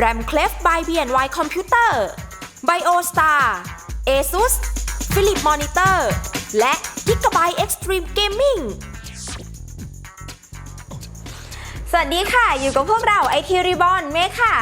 Ramclef by BNY Computer BioStar ASUS Philip Monitor และ Gigabyte Extreme Gaming สวัสดีค่ะ อยู่กับพวกเรา IT Reborn เมฆค่ะ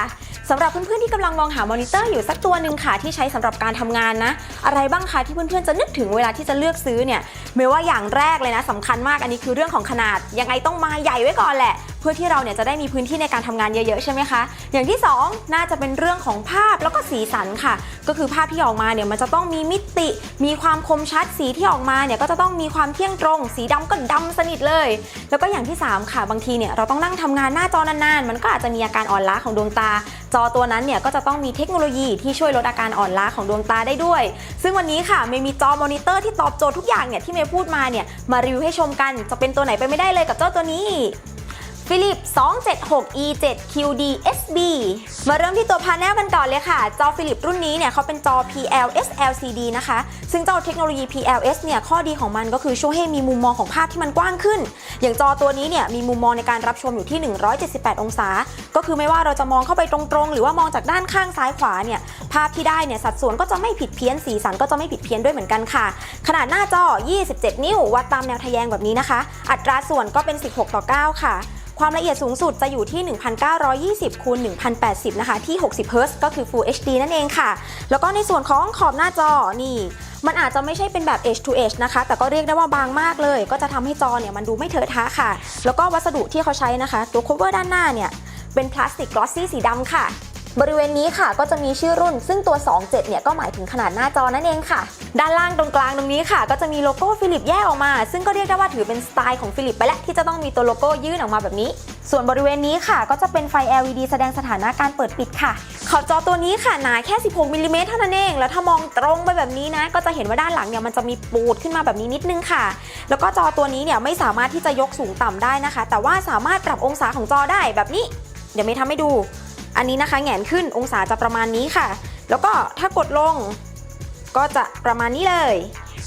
สำหรับเพื่อนๆที่กำลังมองหามอนิเตอร์อยู่สักตัวหนึ่งค่ะ ที่ใช้สำหรับการทำงานนะ อะไรบ้างคะที่เพื่อนๆจะนึกถึงเวลาที่จะเลือกซื้อเนี่ยเมย์ว่าอย่างแรกเลยนะสำคัญมากอันนี้คือเรื่องของขนาดยังไงต้องมาใหญ่ไว้ก่อนแหละเพื่อที่เราเนี่ยจะได้มีพื้นที่ในการทำงานเยอะๆใช่ไหมคะ อย่างที่ 2 น่าจะเป็นเรื่องของภาพแล้วก็สีสันค่ะ ก็คือภาพที่ออกมาเนี่ยมันจะต้องมีมิติ มีความคมชัดสีที่ออกมาเนี่ยก็จะต้องมีความเที่ยงตรง สีดำก็ดำสนิทเลย แล้วก็อย่างที่ 3 ค่ะ บางทีเนี่ยเราต้องนั่งทำงานหน้าจอนานๆ มันก็อาจจะมีอาการอ่อนล้าของดวงตา จอตัวนั้นเนี่ยก็จะต้องมีเทคโนโลยีที่ช่วยลดอาการอ่อนล้าของดวงตาได้ด้วย ซึ่งวันนี้ค่ะเมย์มีจอมอนิเตอร์ที่ตอบโจทย์ทุกอย่างเนี่ยที่เมย์พูดมาเนี่ยมารีวิวให้ชมกันจะเป็นตัวไหนไปไม่ได้เลยกับเจ้าตัวนี้ ฟิลิป276 E7 QD SB มาเริ่มที่ตัวพาเนลกันก่อนเลยค่ะ จอฟิลิปรุ่นนี้เนี่ยเขาเป็นจอ PLS LCD นะคะ ซึ่งเจ้าเทคโนโลยี PLS เนี่ยข้อดีของมันก็คือช่วยให้มีมุมมองของภาพที่มันกว้างขึ้น อย่างจอตัวนี้เนี่ยมีมุมมองในการรับชมอยู่ที่ 178 องศา ก็คือไม่ว่าเราจะมองเข้าไปตรงๆ หรือว่ามองจากด้านข้างซ้ายขวาเนี่ยภาพที่ได้เนี่ยสัดส่วนก็จะไม่ผิดเพี้ยนสีสันก็จะไม่ผิดเพี้ยนด้วยเหมือนกันค่ะ ขนาดหน้าจอ 27 นิ้ววัดตามแนวทะแยงแบบนี้นะคะ อัตราส่วนก็เป็น 16 ต่อ 9 ค่ะ ความละเอียดสูงสุดจะอยู่ที่ 1920คูณ1080 นะคะ ที่ 60 Hz ก็คือ Full HD นั่นเองค่ะ แล้วก็ในส่วนของขอบหน้าจอนี่มันอาจจะไม่ใช่เป็นแบบ Edge to Edge นะคะ แต่ก็เรียกได้ว่าบางมากเลย ก็จะทำให้จอเนี่ยมันดูไม่เถอะทะค่ะ แล้วก็วัสดุที่เขาใช้นะคะ ตัว cover ด้านหน้าเนี่ย เป็นพลาสติกกลอสซี่สีดำค่ะ บริเวณนี้ค่ะก็จะมีชื่อรุ่น ซึ่งตัว 27 เนี่ยก็หมายถึงขนาดหน้าจอนั่นเองค่ะ ด้านล่างตรงกลางตรงนี้ค่ะ ก็จะมีโลโก้ฟิลิปแยกออกมา ซึ่งก็เรียกได้ว่าถือเป็นสไตล์ของฟิลิปไปแล้วที่จะต้องมีตัวโลโก้ยื่นออกมาแบบนี้ ส่วนบริเวณนี้ค่ะก็จะเป็นไฟ LED แสดงสถานะการเปิดปิดค่ะ ขอบจอตัวนี้ค่ะหนาแค่ 16มิลลิเมตรเท่านั้นเอง แล้วถ้ามองตรงไปแบบนี้นะ ก็จะเห็นว่าด้านหลังเนี่ยมันจะมีปูดขึ้นมาแบบนี้นิดนึงค่ะ แล้วก็จอตัวนี้เนี่ยไม่สามารถที่จะยกสูงต่ำได้นะคะ แต่ว่าสามารถปรับองศาของจอได้แบบนี้ เดี๋ยวไม่ทำให้ดู อันนี้นะคะแหงนขึ้นองศาจะประมาณนี้ค่ะ แล้วก็ถ้ากดลงก็จะประมาณนี้เลย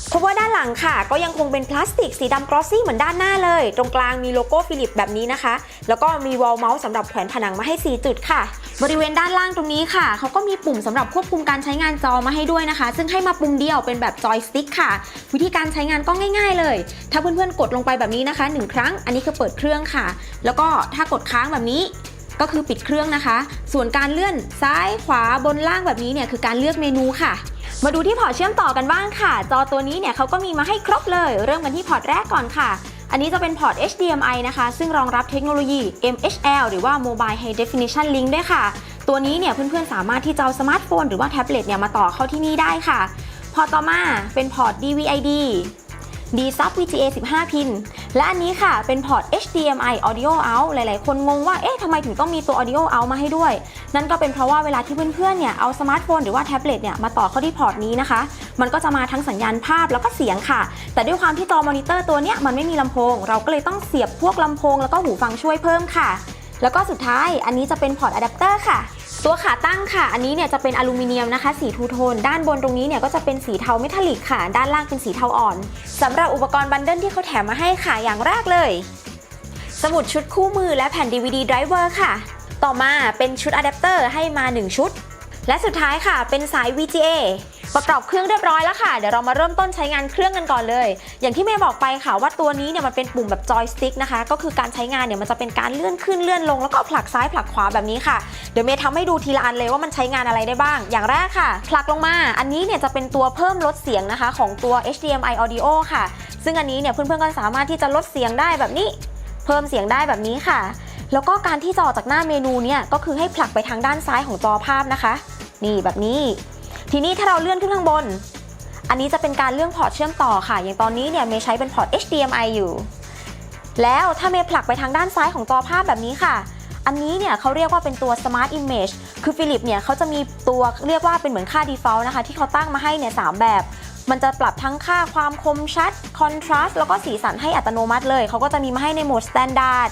เพราะว่าด้านหลังค่ะ ก็ยังคงเป็นพลาสติกสีดำกรอสซี่เหมือนด้านหน้าเลย ตรงกลางมีโลโก้ฟิลิปแบบนี้นะคะ แล้วก็มีวอลเมาส์สำหรับแขวนผนังมาให้ 4 จุดค่ะ บริเวณด้านล่างตรงนี้ค่ะ เขาก็มีปุ่มสำหรับควบคุมการใช้งานจอมาให้ด้วยนะคะ ซึ่งให้มาปุ่มเดียวเป็นแบบจอยสติ๊กค่ะ วิธีการใช้งานก็ง่ายๆเลย ถ้าเพื่อนๆกดลงไปแบบนี้นะคะหนึ่งครั้ง อันนี้คือเปิดเครื่องค่ะ แล้วก็ถ้ากดค้างแบบนี้ ก็คือปิดเครื่องนะคะ ส่วนการเลื่อนซ้ายขวาบนล่างแบบนี้เนี่ยคือการเลือกเมนูค่ะ มาดูที่พอร์ตเชื่อมต่อกันบ้างค่ะ จอตัวนี้เนี่ยเขาก็มีมาให้ครบเลย เริ่มกันที่พอร์ตแรกก่อนค่ะอันนี้จะเป็นพอร์ต HDMI นะคะ ซึ่งรองรับเทคโนโลยี MHL หรือว่า Mobile High Definition Link ด้วยค่ะ ตัวนี้เนี่ยเพื่อนๆ สามารถที่จะเอาสมาร์ทโฟนหรือว่าแท็บเล็ตเนี่ยมาต่อเข้าที่นี่ได้ค่ะ พอร์ตต่อมาเป็นพอร์ต DVI-D D sub VGA 15 พิน และอันนี้ค่ะเป็นพอร์ต HDMI Audio Out หลาย ๆ คนงงว่า เอ๊ะทำไมถึงต้องมีตัว Audio Out มาให้ด้วย นั่นก็เป็นเพราะว่าเวลาที่เพื่อน ๆ เนี่ยเอาสมาร์ทโฟนหรือว่าแท็บเล็ตเนี่ยมาต่อเข้าที่พอร์ตนี้นะคะ มันก็จะมาทั้งสัญญาณภาพแล้วก็เสียงค่ะ แต่ด้วยความที่จอมอนิเตอร์ตัวเนี้ยมันไม่มีลำโพง เราก็เลยต้องเสียบพวกลำโพง แล้วก็หูฟังช่วยเพิ่มค่ะ แล้วก็สุดท้ายอันนี้จะเป็นพอร์ตอะแดปเตอร์ค่ะ ตัวขาตั้งค่ะ อันนี้เนี่ยจะเป็นอลูมิเนียมนะคะ สีทูโทน ด้านบนตรงนี้เนี่ยก็จะเป็นสีเทาเมทัลลิกค่ะ ด้านล่างเป็นสีเทาอ่อนสำหรับอุปกรณ์บันเดิลที่เขาแถมมาให้ค่ะ อย่างแรกเลย สมุดชุดคู่มือและแผ่น DVD driver ค่ะ ต่อมาเป็นชุดอะแดปเตอร์ให้มา 1 ชุด และสุดท้ายค่ะ เป็นสาย VGA ประกอบเครื่องเรียบร้อยแล้วค่ะ เดี๋ยวเรามาเริ่มต้นใช้งานเครื่องกันก่อนเลย อย่างที่เมย์บอกไปค่ะว่าตัวนี้เนี่ยมันเป็นปุ่มแบบจอยสติ๊กนะคะ ก็คือการใช้งานเนี่ยมันจะเป็นการเลื่อนขึ้นเลื่อนลงแล้วก็ผลักซ้ายผลักขวาแบบนี้ค่ะ เดี๋ยวเมย์ทำให้ดูทีละอันเลยว่ามันใช้งานอะไรได้บ้าง อย่างแรกค่ะ ผลักลงมา อันนี้เนี่ยจะเป็นตัวเพิ่มลดเสียงนะคะ ของตัว HDMI Audio ค่ะ ซึ่งอันนี้เนี่ยเพื่อนๆก็สามารถที่จะลดเสียงได้แบบนี้ เพิ่มเสียงได้แบบนี้ค่ะ แล้วก็การที่จะออกจากหน้าเมนูเนี่ยก็คือให้ผลักไปทางด้านซ้ายของจอภาพนะคะ นี่แบบนี้ ทีนี้ถ้าเราเลื่อนขึ้นข้างบน อันนี้จะเป็นการเลื่อนพอร์ตเชื่อมต่อค่ะ อย่างตอนนี้เนี่ยเมย์ใช้เป็นพอร์ต HDMI อยู่ แล้วถ้าเมย์ผลักไปทางด้านซ้ายของจอภาพแบบนี้ค่ะ อันนี้เนี่ยเขาเรียกว่าเป็นตัว Smart Image คือฟิลิปเนี่ยเขาจะมีตัวเรียกว่าเป็นเหมือนค่า default นะคะ ที่เขาตั้งมาให้เนี่ยสามแบบมันจะปรับทั้งค่าความคมชัด contrast แล้วก็สีสันให้อัตโนมัติเลย เขาก็จะมีมาให้ในโหมด standard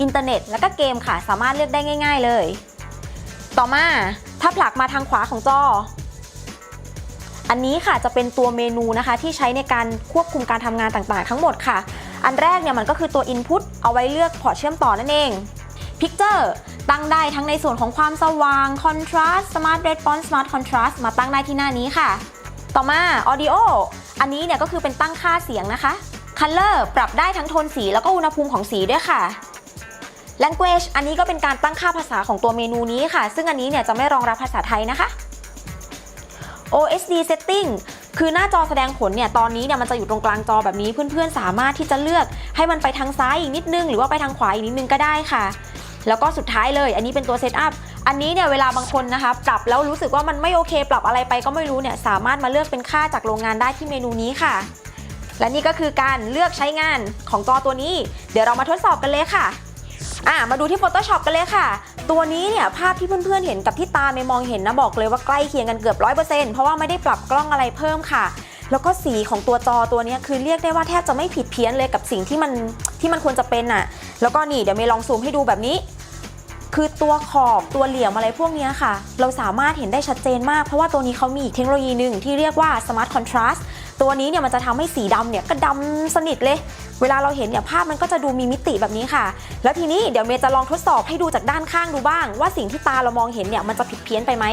อินเทอร์เน็ต แล้วก็เกมค่ะ สามารถเลือกได้ง่าย ๆ เลย ต่อมา ถ้าผลักมาทางขวาของจอ อันนี้ค่ะจะเป็นตัวเมนูนะคะที่ใช้ในการควบคุมการทำงานต่างๆ ทั้งหมดค่ะ อันแรกเนี่ยมันก็คือตัว Input เอาไว้เลือกพอร์ตเชื่อมต่อนั่นเอง Picture ตั้งได้ทั้งในส่วนของความสว่าง contrast smart response smart contrast มาตั้งได้ที่หน้านี้ค่ะ ต่อมา audio อันนี้เนี่ยก็คือเป็นตั้งค่าเสียงนะคะ color ปรับได้ทั้งโทนสีแล้วก็อุณหภูมิของสีด้วยค่ะ language อันนี้ก็เป็นการตั้งค่าภาษาของตัวเมนูนี้ค่ะ ซึ่งอันนี้เนี่ยจะไม่รองรับภาษาไทยนะคะ OSD setting คือหน้าจอแสดงผลเนี่ยตอนนี้เนี่ยมันจะอยู่ตรงกลางจอแบบนี้เพื่อนๆ สามารถที่จะเลือกให้มันไปทางซ้ายอีกนิดนึง หรือว่าไปทางขวาอีกนิดนึงก็ได้ค่ะ แล้วก็สุดท้ายเลย อันนี้เป็นตัวเซตอัพอันนี้เนี่ยเวลาบางคนนะคะปรับแล้วรู้สึกว่ามันไม่โอเค ปรับอะไรไปก็ไม่รู้เนี่ยสามารถมาเลือกเป็นค่าจากโรงงานได้ที่เมนูนี้ค่ะ และนี่ก็คือการเลือกใช้งานของจอตัวนี้ เดี๋ยวเรามาทดสอบกันเลยค่ะ อะมาดูที่ Photoshop กันเลยค่ะ ตัวนี้เนี่ยภาพที่เพื่อนๆเห็นกับที่ตาไม่มองเห็นนะบอกเลยว่าใกล้เคียงกันเกือบ 100%เพราะว่าไม่ได้ปรับกล้องอะไรเพิ่มค่ะ แล้วก็สีของตัวจอตัวนี้คือเรียกได้ว่าแทบจะไม่ผิดเพี้ยนเลยกับสิ่งที่มันที่มันควรจะเป็นน่ะ แล้วก็นี่เดี๋ยวเมย์ลองซูมให้ดูแบบนี้ คือตัวขอบตัวเหลี่ยมอะไรพวกเนี้ยค่ะ เราสามารถเห็นได้ชัดเจนมากเพราะว่าตัวนี้เขามีอีกเทคโนโลยีหนึ่งที่เรียกว่า Smart Contrast ตัวนี้เนี่ยมันจะทำให้สีดำเนี่ยก็ดำสนิทเลย เวลาเราเห็นเนี่ยภาพมันก็จะดูมีมิติแบบนี้ค่ะ แล้วทีนี้เดี๋ยวเมย์จะลองทดสอบให้ดูจากด้านข้างดูบ้าง ว่าสิ่งที่ตาเรามองเห็นเนี่ยมันจะผิดเพี้ยนไปไหม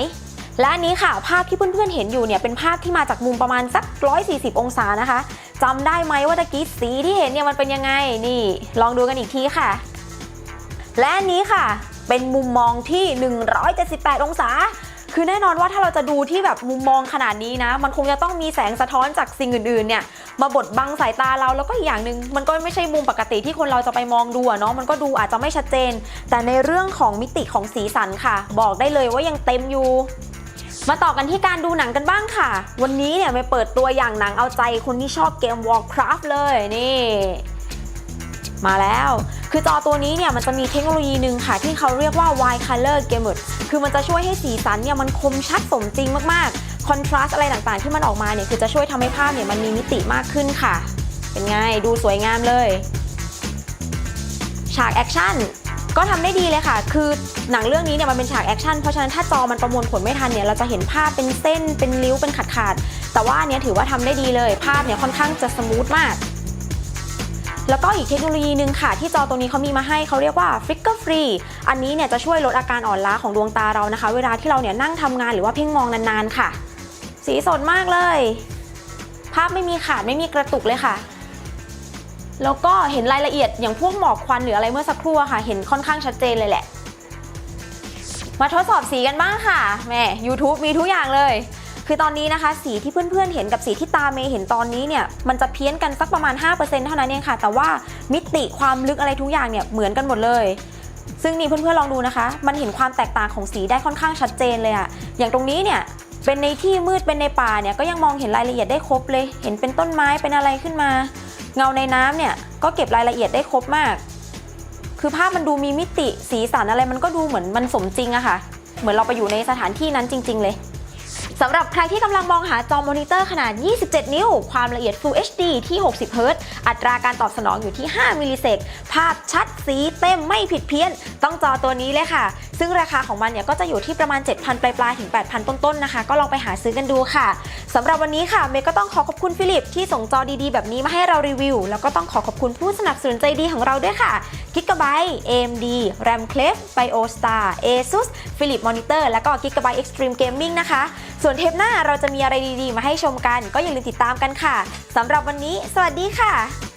และอันนี้ค่ะ ภาพที่เพื่อนๆเห็นอยู่เนี่ยเป็นภาพที่มาจากมุมประมาณสัก 140 องศานะคะจำได้ไหมว่าตะกี้สีที่เห็นเนี่ยมันเป็นยังไงนี่ ลองดูกันอีกทีค่ะ และอันนี้ค่ะ เป็นมุมมองที่ 178 องศา คือแน่นอนว่าถ้าเราจะดูที่แบบมุมมองขนาดนี้นะ มันคงจะต้องมีแสงสะท้อนจากสิ่งอื่นๆเนี่ยมาบดบังสายตาเราแล้วก็อีกอย่างหนึ่งมันก็ไม่ใช่มุมปกติที่คนเราจะไปมองดูเนาะมันก็ดูอาจจะไม่ชัดเจน แต่ในเรื่องของมิติของสีสันค่ะ บอกได้เลยว่ายังเต็มอยู่มาต่อกันที่การดูหนังกันบ้างค่ะ วันนี้เนี่ยไปเปิดตัวอย่างหนังเอาใจคนที่ชอบเกม Warcraft เลยนี่ มาแล้ว คือจอตัวนี้เนี่ยมันจะมีเทคโนโลยีหนึ่งค่ะ ที่เขาเรียกว่า wide color gamut คือมันจะช่วยให้สีสันเนี่ยมันคมชัดสมจริงมากๆ คอนทราสต์อะไรต่างๆ ที่มันออกมาเนี่ยคือจะช่วยทำให้ภาพเนี่ยมันมีมิติมากขึ้นค่ะ เป็นไงดูสวยงามเลย ฉากแอคชั่นก็ทำได้ดีเลยค่ะ คือหนังเรื่องนี้เนี่ยมันเป็นฉากแอคชั่น เพราะฉะนั้นถ้าจอมันประมวลผลไม่ทันเนี่ยเราจะเห็นภาพเป็นเส้น เป็นริ้ว เป็นขาดขาดๆแต่ว่าเนี้ยถือว่าทำได้ดีเลย ภาพเนี่ยค่อนข้างจะสมูทมาก แล้วก็อีกเทคโนโลยีหนึ่งค่ะ ที่จอตัวนี้เขามีมาให้เขาเรียกว่า Flicker Free อันนี้เนี่ยจะช่วยลดอาการอ่อนล้าของดวงตาเรานะคะ เวลาที่เราเนี่ยนั่งทำงานหรือว่าเพ่งมองนานๆค่ะ สีสดมากเลย ภาพไม่มีขาดไม่มีกระตุกเลยค่ะแล้วก็เห็นรายละเอียดอย่างพวกหมอกควันหรืออะไรเมื่อสักครู่ค่ะ เห็นค่อนข้างชัดเจนเลยแหละ มาทดสอบสีกันบ้างค่ะแม่ YouTube มีทุกอย่างเลย คือตอนนี้นะคะ สีที่เพื่อนๆเห็นกับสีที่ตาเมย์เห็นตอนนี้เนี่ยมันจะเพี้ยนกันสักประมาณ 5%เท่านั้นเองค่ะ แต่ว่ามิติความลึกอะไรทุกอย่างเนี่ยเหมือนกันหมดเลยซึ่งนี่เพื่อนๆลองดูนะคะ มันเห็นความแตกต่างของสีได้ค่อนข้างชัดเจนเลยอะอย่างตรงนี้เนี่ยเป็นในที่มืดเป็นในป่าเนี่ยก็ยังมองเห็นรายละเอียดได้ครบเลย เห็นเป็นต้นไม้เป็นอะไรขึ้นมา เงาในน้ำเนี่ยก็เก็บรายละเอียดได้ครบมาก คือภาพมันดูมีมิติสีสันอะไรมันก็ดูเหมือนมันสมจริงอะค่ะ เหมือนเราไปอยู่ในสถานที่นั้นจริง ๆ เลย สำหรับใครที่กำลังมองหาจอมอนิเตอร์ขนาด 27 นิ้ว ความละเอียด Full HD ที่ 60 Hz อัตราการตอบสนองอยู่ที่ 5 มิลลิเซก ภาพชัดสีเต็มไม่ผิดเพี้ยน ต้องจอตัวนี้เลยค่ะ ซึ่งราคาของมันเนี่ยก็จะอยู่ที่ประมาณ 7,000 ปลายๆ ถึง 8,000 ต้นๆ นะคะ ก็ลองไปหาซื้อกันดูค่ะ สำหรับวันนี้ค่ะ เมย์ก็ต้องขอขอบคุณฟิลิปที่ส่งจอดีๆ แบบนี้มาให้เรารีวิว แล้วก็ต้องขอขอบคุณผู้สนับสนุนใจดีของเราด้วยค่ะ Gigabyte AMD Ramclef BioStar ASUS Philips Monitor แล้วก็ Gigabyte Extreme Gaming นะคะ ส่วนเทปหน้าเราจะมีอะไรดีๆ มาให้ชมกัน ก็อย่าลืมติดตามกันค่ะสำหรับวันนี้ สวัสดีค่ะ